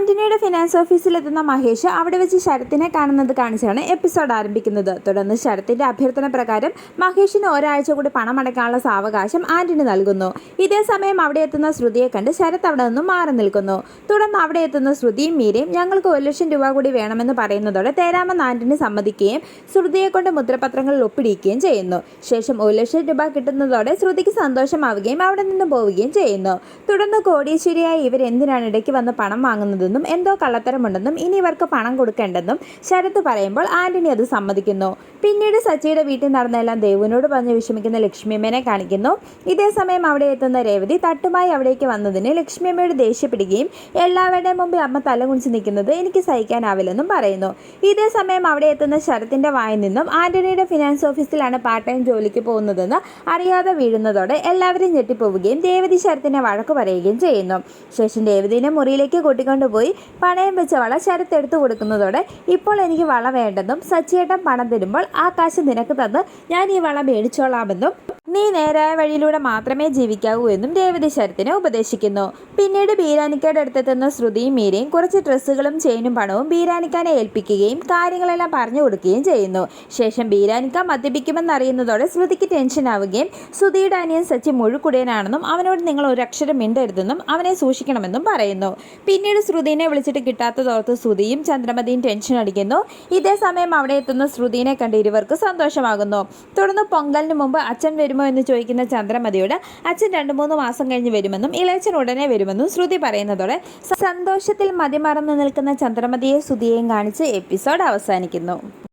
ആന്റണിയുടെ ഫിനാൻസ് ഓഫീസിലെത്തുന്ന മഹേഷ് അവിടെ വെച്ച് ശരത്തിനെ കാണുന്നത് കാണിച്ചാണ് എപ്പിസോഡ് ആരംഭിക്കുന്നത്. തുടർന്ന് ശരത്തിന്റെ അഭ്യർത്ഥന പ്രകാരം മഹേഷിന് ഒരാഴ്ച കൂടി പണം അടയ്ക്കാനുള്ള സാവകാശം ആന്റണി നൽകുന്നു. ഇതേ സമയം അവിടെ എത്തുന്ന ശ്രുതിയെ കണ്ട് ശരത് അവിടെ നിന്നും മാറി നിൽക്കുന്നു. തുടർന്ന് അവിടെ എത്തുന്ന ശ്രുതിയും മീരയും ഞങ്ങൾക്ക് ഒരു ലക്ഷം രൂപ കൂടി വേണമെന്ന് പറയുന്നതോടെ തേരാമെന്ന് ആന്റണി സമ്മതിക്കുകയും ശ്രുതിയെ കൊണ്ട് മുദ്രപത്രങ്ങളിൽ ഒപ്പിടിക്കുകയും ചെയ്യുന്നു. ശേഷം ഒരു ലക്ഷം രൂപ കിട്ടുന്നതോടെ ശ്രുതിക്ക് സന്തോഷമാവുകയും അവിടെ നിന്നും പോവുകയും ചെയ്യുന്നു. തുടർന്ന് കോടീശ്വരിയായ ഇവർ എന്തിനാണ് ഇടയ്ക്ക് വന്ന് പണം വാങ്ങുന്നതെന്നും എന്തോ കള്ളത്തരമുണ്ടെന്നും ഇനി ഇവർക്ക് പണം കൊടുക്കേണ്ടെന്നും ശരത് പറയുമ്പോൾ ആന്റണി അത് സമ്മതിക്കുന്നു. പിന്നീട് സച്ചിയുടെ വീട്ടിൽ നടന്നെല്ലാം ദേവുവിനോട് പറഞ്ഞ് വിഷമിക്കുന്ന ലക്ഷ്മിയമ്മേനെ കാണിക്കുന്നു. ഇതേസമയം അവിടെ എത്തുന്ന രേവതി തട്ടുമായി അവിടേക്ക് വന്നതിന് ലക്ഷ്മിയമ്മയോട് ദേഷ്യപ്പെടുകയും എല്ലാവരുടെയും മുമ്പിൽ അമ്മ തലകുണിച്ച് നിൽക്കുന്നത് എനിക്ക് സഹിക്കാനാവില്ലെന്നും പറയുന്നു. ഇതേ സമയം അവിടെ എത്തുന്ന ശരത്തിന്റെ വായിൽ നിന്നും ആന്റണിയുടെ ഫിനാൻസ് ഓഫീസിലാണ് പാർട്ട് ടൈം ജോലിക്ക് പോകുന്നതെന്ന് അറിയാതെ വീഴുന്നതോടെ എല്ലാവരും ഞെട്ടിപ്പോവുകയും ദേവതി ശരത്തിനെ വഴക്ക് പറയുകയും ചെയ്യുന്നു. ശേഷം ദേവതിനെ മുറിയിലേക്ക് കൂട്ടിക്കൊണ്ടുപോയി പണയം വെച്ച വള ശരത്ത് കൊടുക്കുന്നതോടെ ഇപ്പോൾ എനിക്ക് വള വേണ്ടെന്നും സച്ചിയേട്ടൻ പണം തരുമ്പോൾ ആ കാശ് നിനക്ക് തന്ന് ഞാൻ ഈ വള മേടിച്ചോളാമെന്നും നീ നേരായ വഴിയിലൂടെ മാത്രമേ ജീവിക്കാവൂ എന്നും രേവതി ശരത്തിനെ ഉപദേശിക്കുന്നു. പിന്നീട് ബീരാനിക്കയുടെ അടുത്തെത്തുന്ന ശ്രുതിയും മീരയും കുറച്ച് ഡ്രസ്സുകളും ചെയിനും പണവും ബീരാനിക്കാനെ ഏൽപ്പിക്കുകയും കാര്യങ്ങളെല്ലാം പറഞ്ഞു കൊടുക്കുകയും ചെയ്യുന്നു. ശേഷം ബീരാനിക്ക മദ്യപിക്കുമെന്നറിയുന്നതോടെ ശ്രുതിക്ക് ടെൻഷൻ ആവുകയും ശ്രുതിയുടെ അനിയൻ സച്ചി മുഴുക്കുടിയനാണെന്നും അവനോട് നിങ്ങൾ ഒരു അക്ഷരം മിണ്ടരുതെന്നും അവനെ സൂക്ഷിക്കണമെന്നും പറയുന്നു. പിന്നീട് ശ്രുതിനെ വിളിച്ചിട്ട് കിട്ടാത്തതോർത്ത് ശ്രുതിയും ചന്ദ്രമതിയും ടെൻഷൻ അടിക്കുന്നു. ഇതേ സമയം അവിടെ എത്തുന്ന ശ്രുതിനെ കണ്ട് ഇരുവർക്ക് സന്തോഷമാകുന്നു. തുടർന്ന് പൊങ്കലിന് മുമ്പ് അച്ഛൻ വരുമോ എന്ന് ചോദിക്കുന്ന ചന്ദ്രമതിയോട് അച്ഛൻ രണ്ട് മൂന്ന് മാസം കഴിഞ്ഞ് വരുമെന്നും ഇളയച്ചൻ ഉടനെ വരുമെന്നും ശ്രുതി പറയുന്നതോടെ സന്തോഷത്തിൽ മതിമറന്നു നിൽക്കുന്ന ചന്ദ്രമതിയെ ശ്രുതിയെയും കാണിച്ച് എപ്പിസോഡ് അവസാനിക്കുന്നു.